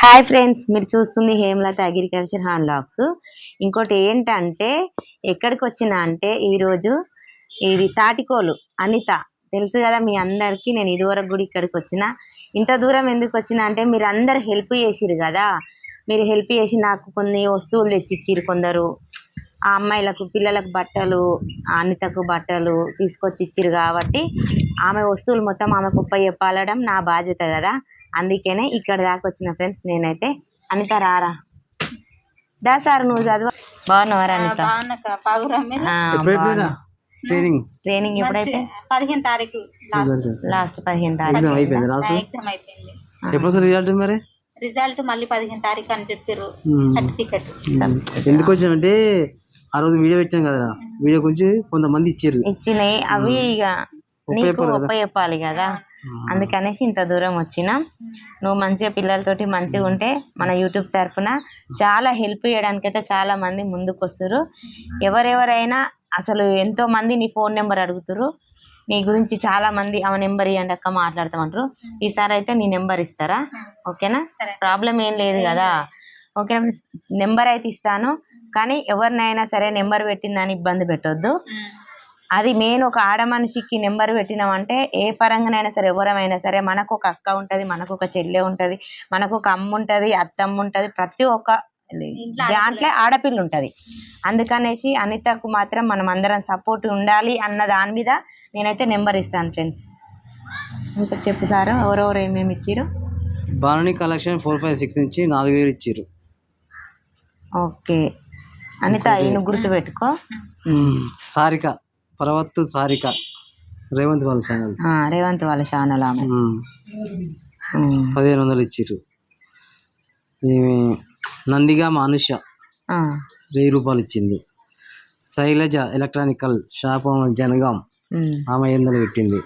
Hi friends మీరు చూస్తుంది Hemalatha agriculture hand logs ఇంకోటి ఏంటంటే ఎక్కడికి వచ్చినా అంటే ఈరోజు ఇది తాటికోలు అనిత. తెలుసు కదా మీ అందరికీ నేను ఇదివరకు కూడా ఇక్కడికి వచ్చిన ఇంత దూరం ఎందుకు వచ్చిన అంటే మీరు అందరు హెల్ప్ చేసిరు కదా. మీరు హెల్ప్ చేసి నాకు కొన్ని వస్తువులు తెచ్చిచ్చిరు కొందరు. ఆ అమ్మాయిలకు పిల్లలకు బట్టలు అనితకు బట్టలు తీసుకొచ్చి ఇచ్చిరు కాబట్టి ఆమె వస్తువులు మొత్తం ఆమె కుప్ప చెప్పాలడం నా బాధ్యత కదా. అందుకనే ఇక్కడ దాకా వచ్చిన ఫ్రెండ్స్ నేనైతే అనిత రారా. దా సార్ నువ్వు చదువు. బాగున్నావారా అనిత? ట్రైనింగ్. ట్రైనింగ్ ఎప్పుడైతే? పదిహేను తారీఖు లాస్ట్. పదిహేను తారీఖు. అయిపోయింది లాస్ట్? ఎగ్జామ్ అయిపోయింది. ఎప్పుడు రిజల్ట్ మరి? రిజల్ట్ మళ్ళీ పదిహేను తారీఖు అని చెప్పారు. సర్టిఫికెట్. ఎందుకు వచ్చామంటే ఆ రోజు వీడియో పెట్టాం కదా వీడియో గురించి కొంతమంది ఇచ్చారు ఇచ్చినాయి. అవి ఇక నీకు చెప్పాలి కదా. కదా అందుకనేసి ఇంత దూరం వచ్చిన. నువ్వు మంచిగా పిల్లలతోటి మంచిగా ఉంటే మన యూట్యూబ్ తరఫున చాలా హెల్ప్ చేయడానికైతే చాలా మంది ముందుకు వస్తారు ఎవరెవరైనా అసలు ఎంతో మంది నీ ఫోన్ నెంబర్ అడుగుతారు నీ గురించి చాలా మంది ఆమె నెంబర్ ఇవ్వండి అక్క మాట్లాడతామంటారు. ఈసారి అయితే నీ నెంబర్ ఇస్తారా? ఓకేనా. ప్రాబ్లం ఏం లేదు కదా. ఓకేనా నెంబర్ అయితే ఇస్తాను. కానీ ఎవరినైనా సరే నెంబర్ పెట్టిందని ఇబ్బంది పెట్టొద్దు. అది మెయిన్ ఒక ఆడ మనిషికి నెంబర్ పెట్టినామంటే ఏ పరంగానైనా సరే ఎవరమైనా సరే మనకు ఒక అక్క ఉంటుంది మనకు ఒక చెల్లె ఉంటుంది మనకు ఒక అమ్మ ఉంటుంది అత్తమ్మ ఉంటుంది ప్రతి ఒక్క ఇంట్లో దాంట్లో ఆడపిల్ల. ఉంటుంది. అందుకనేసి అనితకు మాత్రం మనం అందరం సపోర్ట్ ఉండాలి అన్న దాని మీద నేనైతే నెంబర్ ఇస్తాను ఫ్రెండ్స్ ఇంకా చెప్పు సారు ఎవరెవరు ఏమేమి ఇచ్చిరు బాలని కలెక్షన్ ఫోర్ ఫైవ్ సిక్స్ నుంచి నాలుగు వేలు ఇచ్చారు ఓకే. అనిత ఈయన గుర్తుపెట్టుకో. సారిక. పర్వత్తు సారిక. రేవంత్ వాళ్ళ ఛానల్. ఆ, రేవంత్ వాళ్ళ ఛానల్ ఆమె. ఉమ్. పదిహేను వందలు ఇచ్చారు ఈమె నందిగా మానుష. ఆ, వెయ్యి రూపాయలు ఇచ్చింది. శైలజ ఎలక్ట్రానికల్ షాప్ జనగాం ఉమ్. ఆమె ఐదు వందలు పెట్టింది.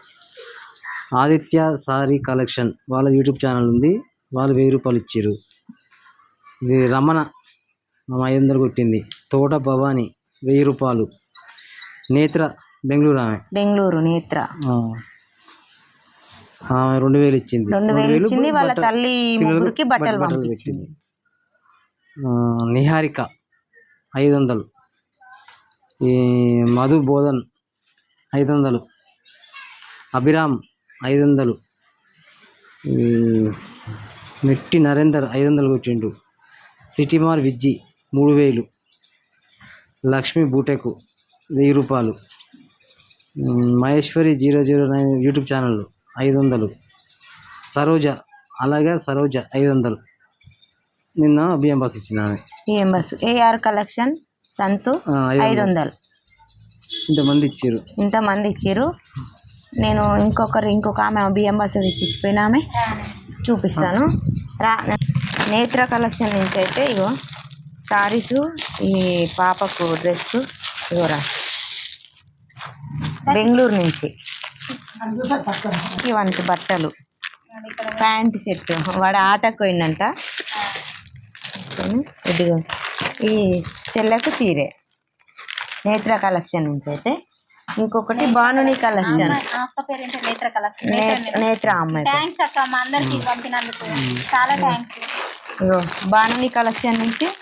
ఆదిత్య సారీ కలెక్షన్ వాళ్ళ యూట్యూబ్ ఛానల్ ఉంది. వాళ్ళు వెయ్యి రూపాయలు ఇచ్చారు ఇది రమణ ఆమె ఐదు వందలు కొట్టింది. తోట భవాని వెయ్యి రూపాయలు. నేత్ర బెంగళూరు ఆమె. బెంగళూరు నేత్ర. ఆమె రెండు వేలు ఇచ్చింది. రెండు వేలు ఇచ్చింది వాళ్ళ తల్లి ముగ్గురికి బట్టలు పంపించింది. నిహారిక ఐదు వందలు. ఈ మధు బోధన్ ఐదు వందలు. అభిరామ్ ఐదు వందలు. ఈ నెట్టి నరేందర్ ఐదు వందలు కొట్టిండు. సిటీమార్ విజ్జి మూడు వేలు. లక్ష్మి బూటెకు వెయ్యి రూపాయలు. Maheshwari zero zero nine YouTube channel ఐదు వందలు. సరోజ అలాగే సరోజ ఐదు వందలు. నిన్న బియ్యం బస్ ఇచ్చింది ఆమె. ఏం బస్సు. ఏఆర్ కలెక్షన్ సంతు ఐదు వందలు. ఇంతమంది ఇచ్చారు. ఇంతమంది ఇచ్చిర్రు నేను ఇంకొకరు ఇంకొక ఆమె బియ్యం బస్సు తెచ్చి ఇచ్చిపోయిన ఆమె. చూపిస్తాను. రా నేత్ర కలెక్షన్ నుంచి అయితే ఇగో సారీస్ ఈ పాపకు డ్రెస్ ఇగోరా బెంగళూరు నుంచి. ఇవంటి బట్టలు. Pant shirt. వాడు ఆటకు పోయిందంట. ఇదిగో ఈ చెల్లెకు చీరే. నేత్ర కలెక్షన్ నుంచి అయితే. ఇంకొకటి బానుని కలెక్షన్. అక్క పేరు ఏంటో? నేత్ర కలెక్షన్. నే- నేత్ర అమ్మాయి థ్యాంక్స్ అక్క మా అందరికి పంపినందుకు చాలా థ్యాంక్స్ ఇగో బానుని కలెక్షన్ నుంచి.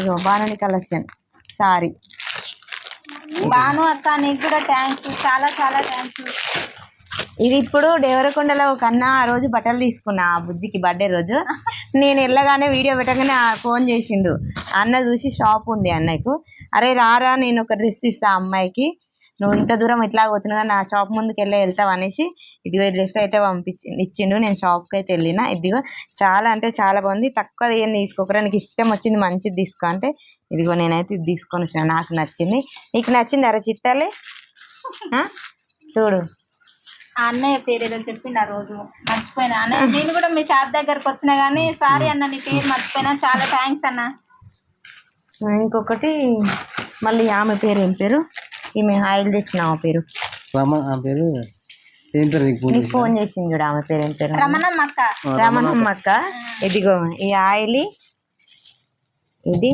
ఇగో బానుని కలెక్షన్. సారీ. బాను అక్క నీకు కూడా థ్యాంక్స్ చాలా చాలా థ్యాంక్స్ ఇది ఇప్పుడు దేవరకొండలో ఒక అన్న ఆ రోజు బట్టలు తీసుకున్నా ఆ బుజ్జికి బర్త్డే రోజు. నేను వెళ్ళగానే వీడియో పెట్టగానే ఆ ఫోన్ చేసిండు. అన్న చూసి షాప్ ఉంది అన్నయ్యకు. అరే రారా నేను ఒక డ్రెస్ ఇస్తా అమ్మాయికి. నువ్వు ఇంత దూరం ఇట్లా పోతున్నా నా షాప్ ముందుకు వెళ్ళి వెళ్తావు? అనేసి ఇదిగో డ్రెస్ అయితే పంపించి ఇచ్చిండు. నేను షాప్కి అయితే వెళ్ళిన. ఇదిగో చాలా అంటే చాలా బాగుంది. తక్కువ ఏం తీసుకోకరా. నీకు ఇష్టం వచ్చింది మంచిది తీసుకో అంటే ఇదిగో నేనైతే ఇది తీసుకొని వచ్చిన. నాకు నచ్చింది. నీకు నచ్చింది అరే చిట్టాలి? చూడు. అన్నయ్య పేరు ఏదో చెప్పిండు ఆ రోజు. మర్చిపోయినా. అన్నయ్య నేను కూడా మీ షాప్ దగ్గరకు వచ్చినా కానీ సారీ అన్న నీ పేరు మర్చిపోయినా. చాలా థ్యాంక్స్ అన్న. ఇంకొకటి మళ్ళీ ఆమె పేరు ఏం పేరు? ఈమె ఆయిల్ తెచ్చిన ఆమె పేరు. రమణ ఆ పేరు ఏం పేరు నీకు నీకు ఫోన్ చేసింది చూడు ఆమె పేరు ఏం పేరు రమణమ్మ అక్క రమణమ్మ అక్క ఇదిగో ఈ ఆయిల్ ఇది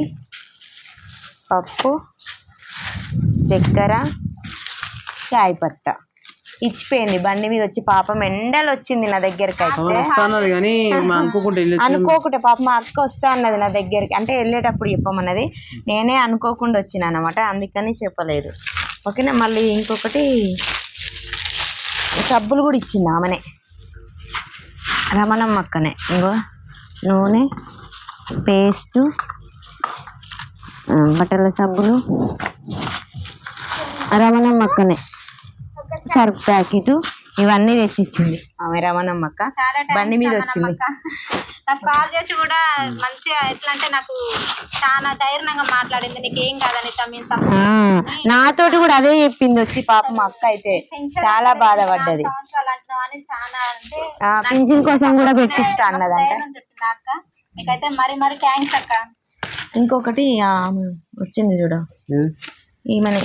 పప్పు చక్కెర చాయ్ పత్త. ఇచ్చిపోయింది. బండి మీద వచ్చి పాపం ఎండలు వచ్చింది నా దగ్గరికి అయితే. వస్తానది కానీ మనం అనుకోకుండా వెళ్ళొచ్చు అనుకోకుండా పాప మా అక్క వస్తా అన్నది నా దగ్గరికి. అంటే వెళ్ళేటప్పుడు చెప్పమన్నది. నేనే అనుకోకుండా వచ్చిన అనమాట అందుకని చెప్పలేదు. ఓకేనా? మళ్ళీ ఇంకొకటి సబ్బులు కూడా ఇచ్చింది ఆమెనే. రమణమ్మ అక్కనే. ఇంకో నూనె పేస్టు బట్టల సబ్బులు. రమణమ్మ అక్కనే. Surf packet. ఇవన్నీ తెచ్చిచ్చింది ఆమె రమణమ్మ అక్క. చాలా thanks బండి మీద వచ్చింది. నాకు కాల్ చేసి కూడా మంచిగా ఎట్లా అంటే నాకు చాలా ధైర్యంగా మాట్లాడింది. నీకేం కాదని మేము తప్పు ఆ, నాతోటి కూడా అదే చెప్పింది వచ్చి పాప మా అక్క అయితే. చాలా బాధపడ్డది పింఛన్ కోసం కూడా పెట్టిస్తా అన్నదంట. అక్క. నీకైతే మరి మరి థ్యాంక్స్ అక్క. ఇంకొకటి వచ్చింది చూడు. ఈమెని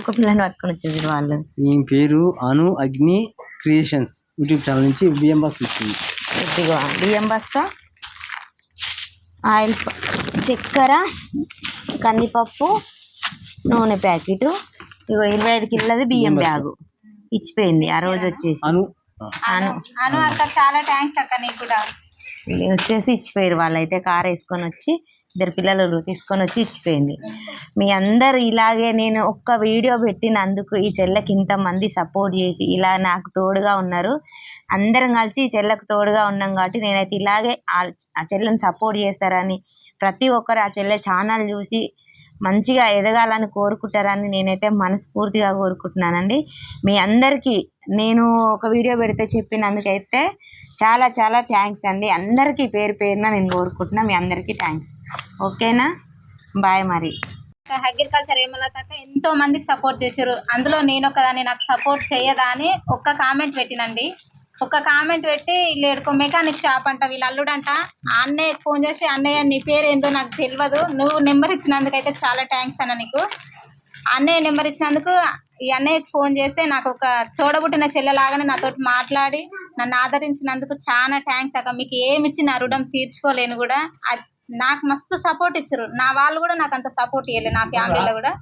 ఒక పిల్లని పట్టుకొని వచ్చింది వాళ్ళు. ఈ పేరు Anu Agni creations YouTube channel నుంచి బియ్యం బాక్స్ ఇచ్చింది ఇదిగో బియ్యం బస్తా? ఆయిల్ ప- చక్కెర కందిపప్పు నూనె ప్యాకెట్. ఇగో ఇరవై ఐదు కిలోది బియ్యం బ్యాగు. ఇచ్చిపోయింది. ఆ రోజు వచ్చేసి. అను. అక్క చాలా థ్యాంక్స్ అక్క నీకు కూడా. వీళ్ళు వచ్చేసి ఇచ్చిపోయారు వాళ్ళైతే కార్ వేసుకొని వచ్చి ఇద్దరు పిల్లలు తీసుకొని వచ్చి ఇచ్చిపోయింది. మీ అందరు ఇలాగే నేను ఒక్క వీడియో పెట్టినందుకు ఈ చెల్లెకి ఇంతమంది సపోర్ట్ చేసి ఇలా నాకు తోడుగా ఉన్నారు. అందరం కలిసి ఈ చెల్లకు తోడుగా ఉన్నాం కాబట్టి నేనైతే ఇలాగే ఆ- ఆ చెల్లెని సపోర్ట్ చేస్తారని ప్రతి ఒక్కరు ఆ చెల్లె ఛానల్ చూసి మంచిగా ఎదగాలని కోరుకుంటారని నేనైతే మనస్ఫూర్తిగా కోరుకుంటున్నానండి. మీ అందరికీ నేను ఒక వీడియో పెడితే చెప్పినందుకైతే చాలా చాలా థ్యాంక్స్ అండి. అందరికీ పేరు పేరున నేను కోరుకుంటున్నా. మీ అందరికీ థ్యాంక్స్. ఓకేనా? బాయ్ మరి. అగ్రికల్చర్ ఏమన్నా తాక ఎంతో మందికి సపోర్ట్ చేశారు. అందులో నేను ఒకదాన్ని నాకు సపోర్ట్ చేయదా అని ఒక్క కామెంట్ పెట్టినండి. ఒక్క కామెంట్ పెట్టి లేడుకో మెకానిక్ షాప్ అంట వీళ్ళు అల్లుడంట. ఆ అన్నయ్య ఫోన్ చేసి అన్నయ్య నీ పేరు ఏందో నాకు తెలియదు నువ్వు నెంబర్ ఇచ్చినందుకైతే చాలా థ్యాంక్స్ అన్న నీకు. అన్నయ్య నెంబర్ ఇచ్చినందుకు ఈ అన్నయ్యకి ఫోన్ చేస్తే నాకు ఒక తోడబుట్టిన చెల్లెలాగానే నాతో మాట్లాడి నన్ను ఆదరించినందుకు చాలా థ్యాంక్స్ అక్క. మీకు ఏమి ఇచ్చి నా రుణం తీర్చుకోలేను కూడా. నాకు మస్తు సపోర్ట్ ఇచ్చారు. నా వాళ్ళు కూడా నాకు అంత సపోర్ట్ ఇవ్వలేదు నా ఫ్యామిలీలో కూడా.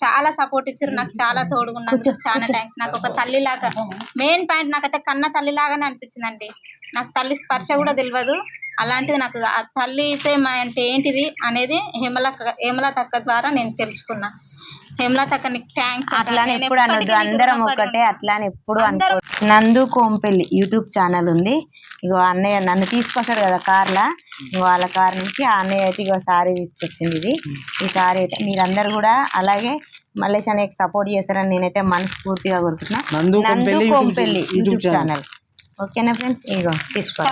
చాలా సపోర్ట్ ఇచ్చారు. నాకు చాలా తోడుగున్నారు. చాలా థ్యాంక్స్ నాకు ఒక తల్లి లాగా మెయిన్ పాయింట్ నాకైతే కన్న తల్లి లాగానే అనిపించిందండి. నాకు తల్లి స్పర్శ కూడా తెలియదు అలాంటిది నాకు ఆ తల్లి ప్రేమ అంటే ఏంటిది అనేది హేమల హేమల తక్క ద్వారా నేను తెలుసుకున్నా. థ్యాంక్స్ అట్లానే ఎప్పుడు అనొద్దు. అందరం ఒకటే అట్లానే ఎప్పుడు అనుకో నందు కోంపెల్లి యూట్యూబ్ ఛానల్ ఉంది. ఇగో అన్నయ్య నన్ను తీసుకొస్తాడు కదా కార్లా. ఇగో వాళ్ళ కార్ నుంచి ఆ అన్నయ్య అయితే ఇగో సారీ తీసుకొచ్చింది ఇది. ఈ సారీ అయితే మీరందరూ కూడా అలాగే మల్లేష్ అన్నయ్యకి సపోర్ట్ చేస్తారని నేనైతే మనస్ఫూర్తిగా కోరుకుంటున్నా. Nandu Kompelli YouTube channel. ఓకేనా ఫ్రెండ్స్? ఇగో తీసుకో.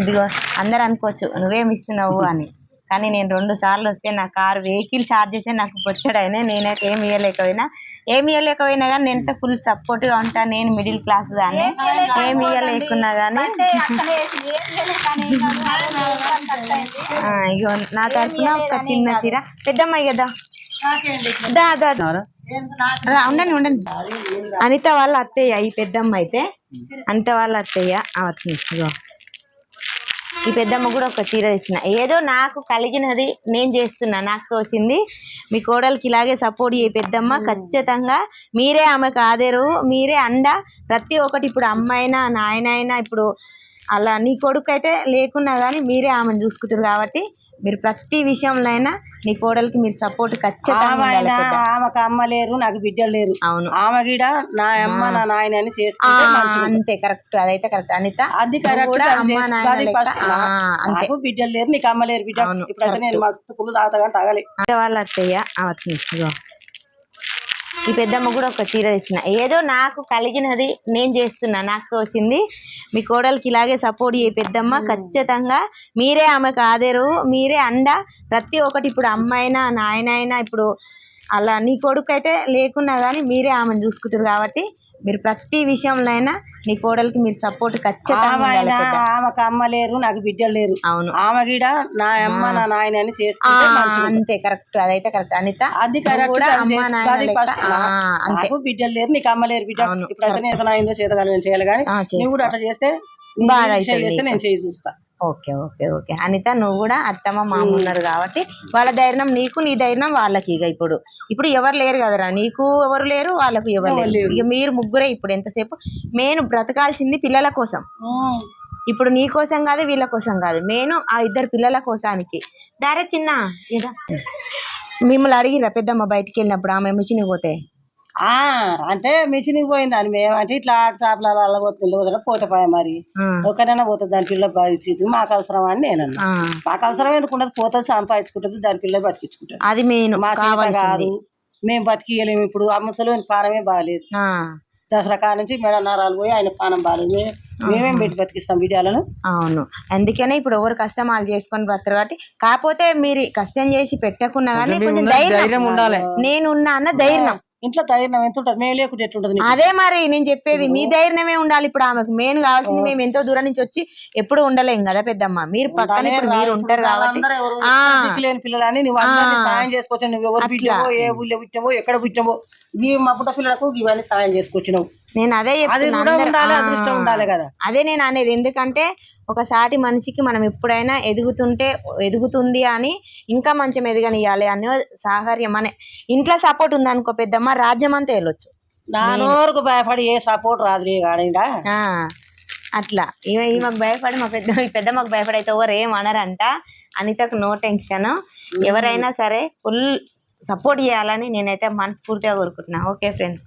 ఇదిగో అందరు అనుకోవచ్చు నువ్వేమి ఇస్తున్నావు అని. కానీ నేను రెండు సార్లు వస్తే నా కారు వెహికల్ ఛార్జ్ చేస్తే నాకు వచ్చాడైనా నేనైతే ఏమి ఇవ్వలేకపోయినా ఏమి ఇవ్వలేకపోయినా కానీ నేనైతే ఫుల్ సపోర్ట్గా ఉంటా నేను మిడిల్ క్లాస్ దాన్ని ఏమి ఇవ్వలేకున్నా కానీ కానీ ఇగో నా తరఫున ఒక చిన్న చీర. పెద్దమ్మాయి కదా దా. దా ఉండండి ఉండండి. అనిత వాళ్ళ అత్తయ్య ఈ పెద్దమ్మ అయితే. అనిత వాళ్ళ అత్తయ్య. ఇగో. ఈ పెద్దమ్మ కూడా ఒక చీర తెచ్చిన. ఏదో నాకు కలిగినది నేను చేస్తున్నా నాకు తోచింది. మీ కోడలికి ఇలాగే సపోర్ట్ చేయ పెద్దమ్మ. ఖచ్చితంగా మీరే ఆమెకు ఆదేరు మీరే అండ. ప్రతి ఒక్కటి ఇప్పుడు అమ్మాయినా నాయనైనా ఇప్పుడు అలా నీ కొడుకు అయితే లేకున్నా కానీ మీరే ఆమెను చూసుకుంటారు కాబట్టి మీరు ప్రతి విషయంలో అయినా నీ కోడలికి మీరు సపోర్ట్ ఖచ్చితంగా ఉండాలి ఆమె పెద్ద. ఆమెకు అమ్మ లేరు నాకు బిడ్డలు లేరు అవును ఆమె గిడ నా అమ్మ నా నాయన అని ఆ, చేసుకుంటే. అంతే కరెక్ట్ అదైతే కరెక్ట్ అనిత అది నువ్వు కరెక్ట్ కూడా అది అమ్మ చేసుకో. నాయన అది లెక్క. ఫస్ట్ ఆ, అంతే నాకు బిడ్డలు లేరు నీకు అమ్మ లేరు బిడ్డ అవును, ఇప్పుడైతే నేను మస్తు పులు తాగుతా కానీ తాగలే వాళ్ళ అత్తయ్య ఆ. ఈ పెద్దమ్మ కూడా ఒక చీర తెచ్చిన. ఏదో నాకు కలిగినది నేను చేస్తున్నా. నాకు తోచింది. మీ కోడలికి ఇలాగే సపోర్ట్ చేయ పెద్దమ్మ. ఖచ్చితంగా మీరే ఆమెకు ఆదేరు. మీరే అండ. ప్రతి ఒక్కటి ఇప్పుడు అమ్మాయినా నాయనైనా ఇప్పుడు అలా నీ కొడుకు అయితే లేకున్నా కానీ మీరే ఆమెను చూసుకుంటారు కాబట్టి మీరు ప్రతి విషయంలో అయినా నీ కోడలికి మీరు సపోర్ట్ ఖచ్చితంగా ఆమె ఉండాలి అయినా పెద్ద. ఆమెకు అమ్మ లేరు నాకు బిడ్డలు లేరు అవును ఆమె గిడ నా అమ్మ నా నాయన అని ఆ, చేసుకుంటే. అంతే కరెక్ట్ అదైతే కరెక్ట్ అనిత అది నువ్వు కరెక్ట్ కూడా అది అమ్మ చేసుకో. నాయన అది లెక్క. ఫస్ట్ ఆ, అంతే నాకు బిడ్డలు లేరు నీకు అమ్మ లేరు బిడ్డ అవును, ఇప్పుడైతే నేను చేతగాలి నేను చేయాలి కానీ ఆ, నువ్వు. కూడా అట్లా చేస్తే నీ బాధ చేయి అవుతుంది చేస్తే. నేను చేయి చూస్తా ఓకే ఓకే ఓకే. అనిత నువ్వు కూడా అత్తమ్మ మామ ఉన్నారు కాబట్టి వాళ్ళ ధైర్యం నీకు నీ ధైర్యం వాళ్ళకి ఇక ఇప్పుడు. ఇప్పుడు ఎవరు లేరు కదరా? నీకు ఎవరు లేరు వాళ్ళకు ఎవరు లేరు. ఇక మీరు ముగ్గురే ఇప్పుడు ఎంతసేపు? మెయిన్ బ్రతకాల్సింది పిల్లల కోసం. ఇప్పుడు నీ కోసం కాదు వీళ్ళ కోసం కాదు. మెయిన్ ఆ ఇద్దరు పిల్లల కోసానికి. దారే చిన్న ఇదా మిమ్మల్ని అడిగిరా పెద్దమ్మ బయటికి వెళ్ళినప్పుడు ఆమె మిషన్ పోతే? అంటే మిషన్ పోయింది అని మేము అంటే ఇట్లా ఆట చేపల అలా పోతుంది వదిలే పోతే మరి. ఒకరైనా పోతుంది దాని పిల్ల బాధించింది మాకు అవసరం అని నేను అన్నా ఆ. మాకు అవసరం ఎందుకు ఉండదు పోతుంది సంపాదించుకుంటుంది దాని పిల్ల బతికించుకుంటుంది. అది మెయిన్ మా కాదు మేము బతికియలేము ఇప్పుడు ఆ ముసలి పానమే బాగాలేదు ఆ, దసరా కాడ నుంచి మెడ నరాలు పోయి ఆయన పానం బాగాలేదు మేమేం పెట్టి బతికిస్తాం బిడ్డలను అవును. అందుకనే ఇప్పుడు ఎవరు కష్టం వాళ్ళు చేసుకొని బ్రతరు కాబట్టి కాకపోతే మీరు కష్టం చేసి పెట్టకున్నా కానీ కొంచెం ధైర్యం. ఉండాలి. నేనున్నా అన్న ధైర్యం. ఇంట్లో ధైర్యం ఎంత ఉంటుంది? మేము లేకుంటే ఎట్లుంటుంది? అదే మరి నేను చెప్పేది మీ ధైర్యమే ఉండాలి ఇప్పుడు ఆమెకు. మెయిన్ కావాల్సింది మేము ఎంతో దూరం నుంచి వచ్చి ఎప్పుడు ఉండలేం కదా పెద్దమ్మ. మీరు పక్కన ఇప్పుడు మీరు ఉంటారు కాబట్టి. దిక్కులేని పిల్లలని నువ్వు అందరినీ సాయం చేసుకోవచ్చు నువ్వు ఎవరు బిడ్డవో ఏ ఊళ్ళో పుట్టావో ఎక్కడ పుట్టావో ఈ మా పుట్ట పిల్లలకు ఇవన్నీ సాయం చేసుకొచ్చినావు. నేను అదే అది కూడా ఉండాలి. అదృష్టం ఉండాలి కదా. అదే నేను అనేది. ఎందుకంటే ఒక సాటి మనిషికి మనం ఎప్పుడైనా ఎదుగుతుంటే ఎదుగుతుంది అని ఇంకా మంచం ఎదగనియాలి అనే సాహర్యం. అనే ఇంట్లో సపోర్ట్ ఉందనుకో పెద్దమ్మ రాజ్యం అంతా వెళ్ళొచ్చు నా నోరుకు భయపడి ఏ సపోర్ట్ రాదులే కానిడా ఆ, అట్లా. ఈమె ఈమెకు భయపడి మా పెద్ద ఈ పెద్దమ్మకు భయపడి అయితే ఎవరు ఏం అనరంట. అనితకు నో టెన్షన్. ఎవరైనా సరే ఫుల్ సపోర్ట్ చేయాలని నేనైతే మనస్ఫూర్తిగా కోరుకుంటున్నా. Okay friends.